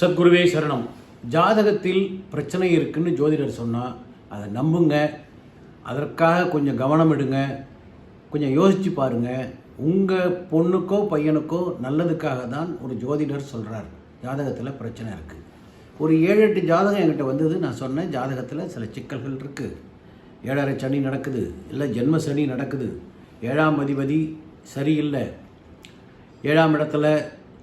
சத்குருவே சரணம். ஜாதகத்தில் பிரச்சனை இருக்குன்னு ஜோதிடர் சொன்னால் அதை நம்புங்க. அதற்காக கொஞ்சம் கவனம் எடுங்க. கொஞ்சம் யோசித்து பாருங்கள் உங்கள் பொண்ணுக்கோ பையனுக்கோ நல்லதுக்காக தான் ஒரு ஜோதிடர் சொல்கிறார் ஜாதகத்தில் பிரச்சனை இருக்குது ஒரு ஏழு எட்டு ஜாதகம் என்கிட்ட வந்தது. நான் சொன்னேன் ஜாதகத்தில் சில சிக்கல்கள் இருக்குது ஏழரை சனி நடக்குது இல்லை ஜென்ம சனி நடக்குது. ஏழாம் அதிபதி சரியில்லை. ஏழாம் இடத்துல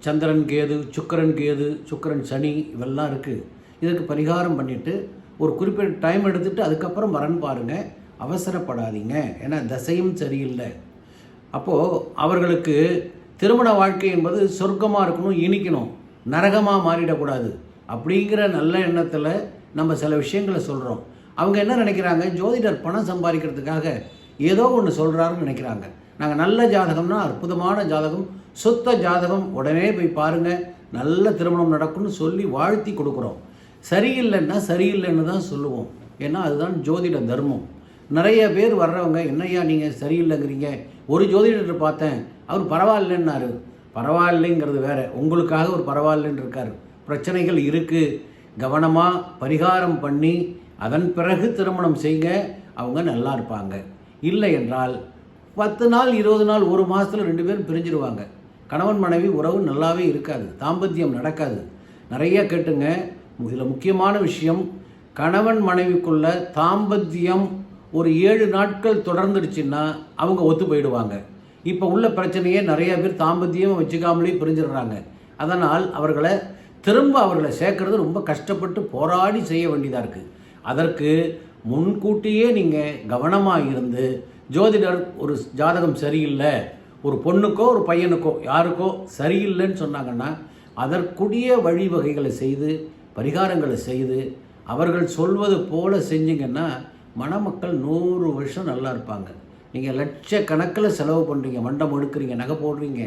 சந்திரன் கேது சுக்கரன் கேது சுக்கரன் சனி இவெல்லாம் இருக்குது இதுக்கு பரிகாரம் பண்ணிவிட்டு ஒரு குறிப்பிட்ட டைம் எடுத்துகிட்டு அதுக்கப்புறம் வரன் பாருங்கள் அவசரப்படாதீங்க. ஏன்னா தசையும் சரியில்லை. அப்போது அவர்களுக்கு திருமண வாழ்க்கை என்பது சொர்க்கமாக இருக்கணும் இனிக்கணும். நரகமாக மாறிடக்கூடாது. அப்படிங்கிற நல்ல எண்ணத்தில் நம்ம சில விஷயங்களை சொல்கிறோம் அவங்க என்ன நினைக்கிறாங்க? ஜோதிடர் பணம் சம்பாதிக்கிறதுக்காக ஏதோ ஒன்று சொல்கிறாருன்னு நினைக்கிறாங்க. நாங்கள் நல்ல ஜாதகம்னா அற்புதமான ஜாதகம். சுத்த ஜாதகம் உடனே போய் பாருங்கள் நல்ல திருமணம் நடக்கும்னு சொல்லி வாழ்த்தி கொடுக்குறோம். சரியில்லைன்னா சரியில்லைன்னு தான் சொல்லுவோம். ஏன்னா அதுதான் ஜோதிட தர்மம். நிறைய பேர் வர்றவங்க என்னய்யா நீங்கள் சரியில்லைங்கிறீங்க? ஒரு ஜோதிடர் பார்த்தேன். அவர் பரவாயில்லைன்னாரு. பரவாயில்லைங்கிறது வேற. உங்களுக்காக ஒரு பரவாயில்லைன்னு இருக்கார். பிரச்சனைகள் இருக்குது கவனமாக பரிகாரம் பண்ணி அதன் பிறகு திருமணம் செய்யுங்க அவங்க நல்லா இருப்பாங்க. இல்லை என்றால் பத்து நாள் இருபது நாள் ஒரு மாதத்தில் ரெண்டு பேரும் பிரிஞ்சிருவாங்க. கணவன் மனைவி உறவு நல்லாவே இருக்காது. தாம்பத்தியம் நடக்காது. நிறைய கேட்டுங்க. இதில் முக்கியமான விஷயம் கணவன் மனைவிக்குள்ள தாம்பத்தியம் ஒரு ஏழு நாட்கள் தொடர்ந்துடுச்சுன்னா அவங்க ஒத்து போயிடுவாங்க. இப்போ உள்ள பிரச்சனையே நிறைய பேர் தாம்பத்தியம் வச்சுக்காமலே பிரிஞ்சிடுறாங்க. அதனால் அவர்களை திரும்ப அவர்களை சேர்க்கறது ரொம்ப கஷ்டப்பட்டு போராடி செய்ய வேண்டியதாக இருக்குது அதற்கு முன்கூட்டியே நீங்கள் கவனமாக இருந்து ஜோதிடர் ஒரு ஜாதகம் சரியில்லை ஒரு பொண்ணுக்கோ ஒரு பையனுக்கோ யாருக்கோ சரியில்லைன்னு சொன்னாங்கன்னா அதற்குரிய வழிவகைகளை செய்து பரிகாரங்களை செய்து அவர்கள் சொல்வது போல செஞ்சீங்கன்னா மணமக்கள் நூறு வருஷம் நல்லா இருப்பாங்க. நீங்கள் லட்சக்கணக்கில் செலவு பண்ணுறீங்க மண்டம் எடுக்கிறீங்க நகை போடுறீங்க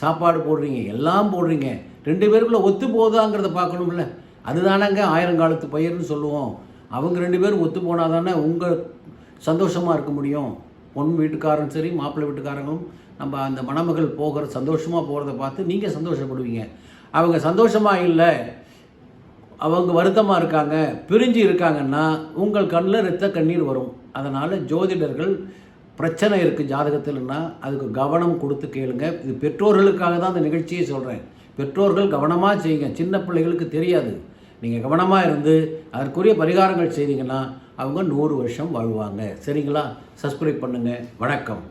சாப்பாடு போடுறீங்க எல்லாம் போடுறீங்க ரெண்டு பேருக்குள்ளே ஒத்து போதாங்கிறத பார்க்கணும்ல. அதுதானங்க ஆயிரங்காலத்து பயிர்னு சொல்லுவோம். அவங்க ரெண்டு பேரும் ஒத்து போனால் தானே உங்கள் சந்தோஷமாக இருக்க முடியும். பொன் வீட்டுக்காரன் சரி மாப்பிள்ளை வீட்டுக்காரங்களும் நம்ம அந்த மணமகள் போகிற சந்தோஷமாக போகிறத பார்த்து நீங்கள் சந்தோஷப்படுவீங்க. அவங்க சந்தோஷமாக இல்லை அவங்க வருத்தமாக இருக்காங்க பிரிஞ்சு இருக்காங்கன்னா உங்கள் கண்ணில் ரத்த கண்ணீர் வரும். அதனால் ஜோதிடர்கள் பிரச்சனை இருக்குது ஜாதகத்தில்னா அதுக்கு கவனம் கொடுத்து கேளுங்க. இது பெற்றோர்களுக்காக தான் அந்த நிகழ்ச்சியை சொல்கிறேன் பெற்றோர்கள் கவனமாக செய்யுங்க. சின்ன பிள்ளைகளுக்கு தெரியாது. நீங்கள் கவனமாக இருந்து அதற்குரிய பரிகாரங்கள் செய்தீங்கன்னா அவங்க நூறு வருஷம் வாழ்வாங்க. சரிங்களா? சப்ஸ்கிரைப் பண்ணுங்கள் வணக்கம்.